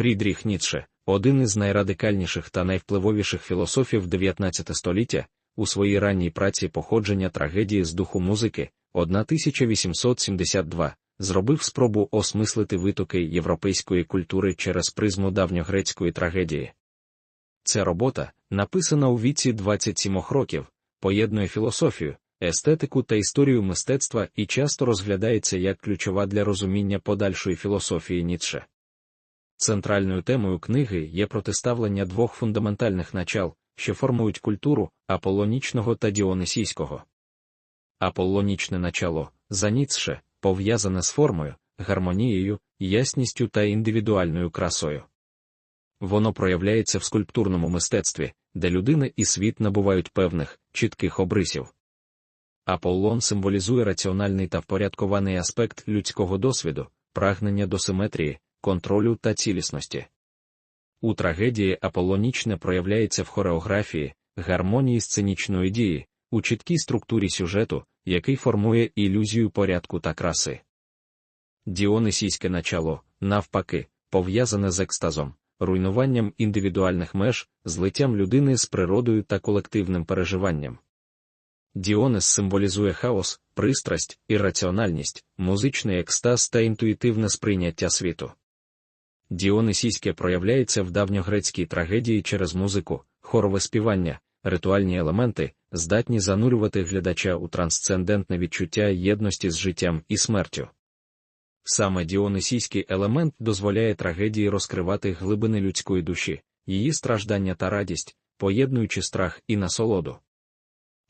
Фрідріх Ніцше, один із найрадикальніших та найвпливовіших філософів 19 століття, у своїй ранній праці походження трагедії з духу музики 1872, зробив спробу осмислити витоки європейської культури через призму давньогрецької трагедії. Ця робота, написана у віці 27 років, поєднує філософію, естетику та історію мистецтва і часто розглядається як ключова для розуміння подальшої філософії Ніцше. Центральною темою книги є протиставлення двох фундаментальних начал, що формують культуру аполлонічного та діонисійського. Аполлонічне начало за Ніцше, пов'язане з формою, гармонією, ясністю та індивідуальною красою. Воно проявляється в скульптурному мистецтві, де людина і світ набувають певних, чітких обрисів. Аполлон символізує раціональний та впорядкований аспект людського досвіду, прагнення до симетрії, контролю та цілісності. У трагедії аполлонічне проявляється в хореографії, гармонії сценічної дії, у чіткій структурі сюжету, який формує ілюзію порядку та краси. Діонисійське начало, навпаки, пов'язане з екстазом, руйнуванням індивідуальних меж, злиттям людини з природою та колективним переживанням. Діонис символізує хаос, пристрасть, ірраціональність, музичний екстаз та інтуїтивне сприйняття світу. Діонисійське проявляється в давньогрецькій трагедії через музику, хорове співання, ритуальні елементи, здатні занурювати глядача у трансцендентне відчуття єдності з життям і смертю. Саме діонисійський елемент дозволяє трагедії розкривати глибини людської душі, її страждання та радість, поєднуючи страх і насолоду.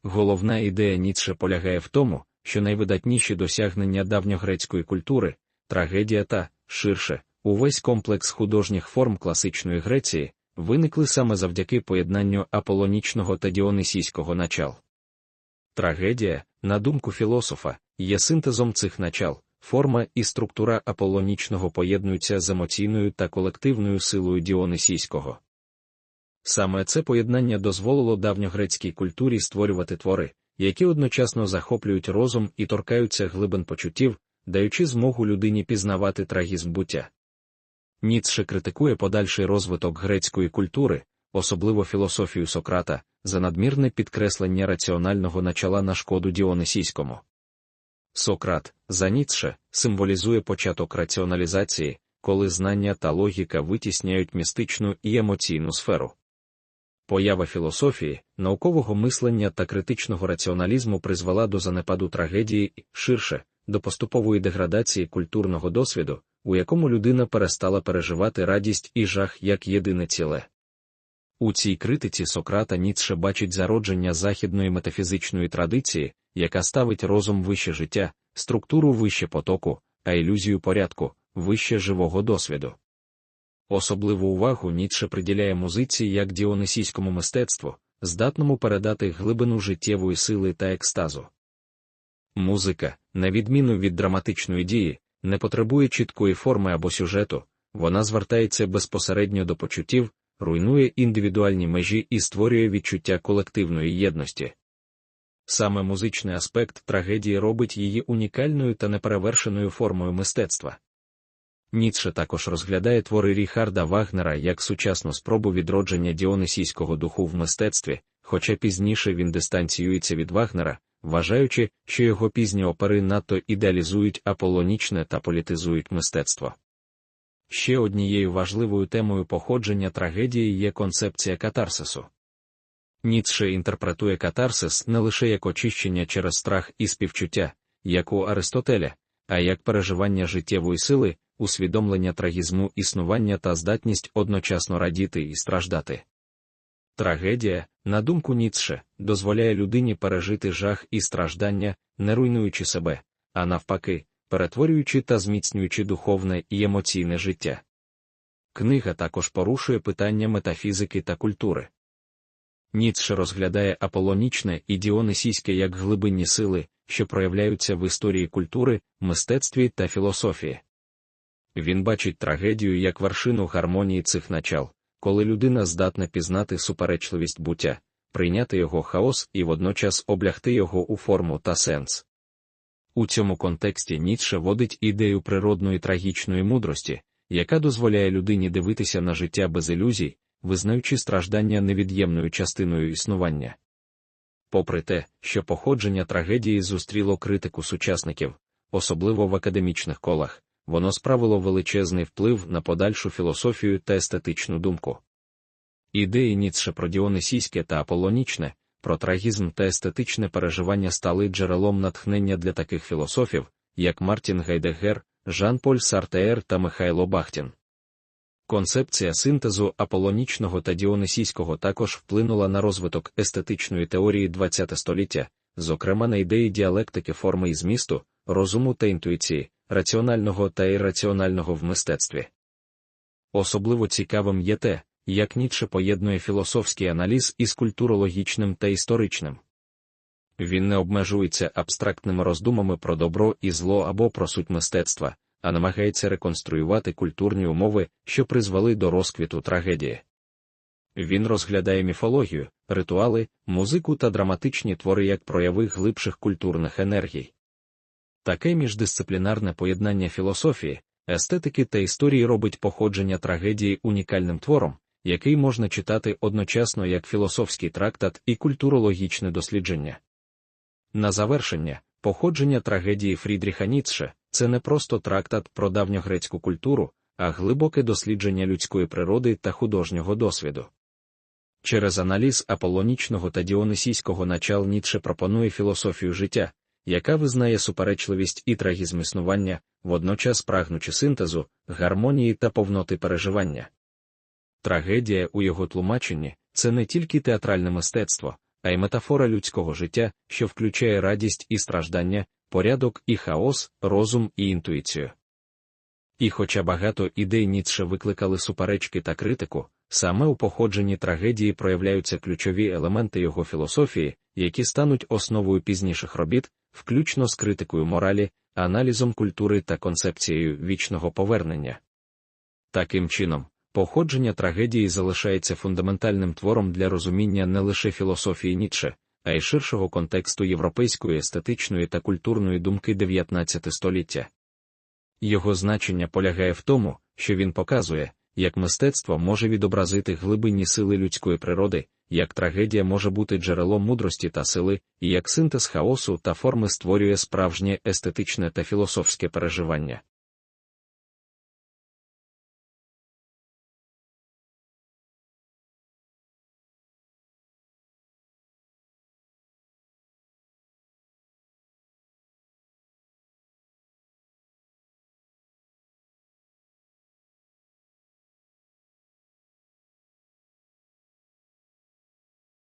Головна ідея Ніцше полягає в тому, що найвидатніші досягнення давньогрецької культури, трагедія та, ширше, увесь комплекс художніх форм класичної Греції, виникли саме завдяки поєднанню аполонічного та діонисійського начал. Трагедія, на думку філософа, є синтезом цих начал, форма і структура аполонічного поєднуються з емоційною та колективною силою діонисійського. Саме це поєднання дозволило давньогрецькій культурі створювати твори, які одночасно захоплюють розум і торкаються глибин почуттів, даючи змогу людині пізнавати трагізм буття. Ніцше критикує подальший розвиток грецької культури, особливо філософію Сократа, за надмірне підкреслення раціонального начала на шкоду Діонисійському. Сократ, за Ніцше, символізує початок раціоналізації, коли знання та логіка витісняють містичну і емоційну сферу. Поява філософії, наукового мислення та критичного раціоналізму призвела до занепаду трагедії і, ширше, до поступової деградації культурного досвіду, у якому людина перестала переживати радість і жах як єдине ціле. У цій критиці Сократа Ніцше бачить зародження західної метафізичної традиції, яка ставить розум вище життя, структуру вище потоку, а ілюзію порядку, вище живого досвіду. Особливу увагу Ніцше приділяє музиці як діонисійському мистецтву, здатному передати глибину життєвої сили та екстазу. Музика, на відміну від драматичної дії, не потребує чіткої форми або сюжету, вона звертається безпосередньо до почуттів, руйнує індивідуальні межі і створює відчуття колективної єдності. Саме музичний аспект трагедії робить її унікальною та неперевершеною формою мистецтва. Ніцше також розглядає твори Ріхарда Вагнера як сучасну спробу відродження діонисійського духу в мистецтві, хоча пізніше він дистанціюється від Вагнера, вважаючи, що його пізні опери надто ідеалізують аполонічне та політизують мистецтво. Ще однією важливою темою походження трагедії є концепція катарсису. Ніцше інтерпретує катарсис не лише як очищення через страх і співчуття, як у Аристотеля, а як переживання життєвої сили, усвідомлення трагізму існування та здатність одночасно радіти і страждати. Трагедія, на думку Ніцше, дозволяє людині пережити жах і страждання, не руйнуючи себе, а навпаки, перетворюючи та зміцнюючи духовне і емоційне життя. Книга також порушує питання метафізики та культури. Ніцше розглядає аполонічне і діонисійське як глибинні сили, що проявляються в історії культури, мистецтві та філософії. Він бачить трагедію як вершину гармонії цих начал, коли людина здатна пізнати суперечливість буття, прийняти його хаос і водночас облягти його у форму та сенс. У цьому контексті Ніцше водить ідею природної трагічної мудрості, яка дозволяє людині дивитися на життя без ілюзій, визнаючи страждання невід'ємною частиною існування. Попри те, що походження трагедії зустріло критику сучасників, особливо в академічних колах, воно справило величезний вплив на подальшу філософію та естетичну думку. Ідеї Ніцше про діонисійське та аполонічне, про трагізм та естетичне переживання стали джерелом натхнення для таких філософів, як Мартін Гайдегер, Жан-Поль Сартеер та Михайло Бахтін. Концепція синтезу аполонічного та діонисійського також вплинула на розвиток естетичної теорії ХХ століття, зокрема на ідеї діалектики форми і змісту, розуму та інтуїції, раціонального та ірраціонального в мистецтві. Особливо цікавим є те, як Ніцше поєднує філософський аналіз із культурологічним та історичним. Він не обмежується абстрактними роздумами про добро і зло або про суть мистецтва, а намагається реконструювати культурні умови, що призвели до розквіту трагедії. Він розглядає міфологію, ритуали, музику та драматичні твори як прояви глибших культурних енергій. Таке міждисциплінарне поєднання філософії, естетики та історії робить походження трагедії унікальним твором, який можна читати одночасно як філософський трактат і культурологічне дослідження. На завершення, походження трагедії Фрідріха Ніцше це не просто трактат про давньогрецьку культуру, а глибоке дослідження людської природи та художнього досвіду. Через аналіз аполонічного та діонисійського начал Ніцше пропонує філософію життя, яка визнає суперечливість і трагізм існування, водночас прагнучи синтезу, гармонії та повноти переживання. Трагедія у його тлумаченні це не тільки театральне мистецтво, а й метафора людського життя, що включає радість і страждання, порядок і хаос, розум і інтуїцію. І хоча багато ідей Ніцше викликали суперечки та критику, саме у походженні трагедії проявляються ключові елементи його філософії, які стануть основою пізніших робіт, включно з критикою моралі, аналізом культури та концепцією вічного повернення. Таким чином, походження трагедії залишається фундаментальним твором для розуміння не лише філософії Ніцше, а й ширшого контексту європейської естетичної та культурної думки 19 століття. Його значення полягає в тому, що він показує, як мистецтво може відобразити глибинні сили людської природи, як трагедія може бути джерелом мудрості та сили, і як синтез хаосу та форми створює справжнє естетичне та філософське переживання.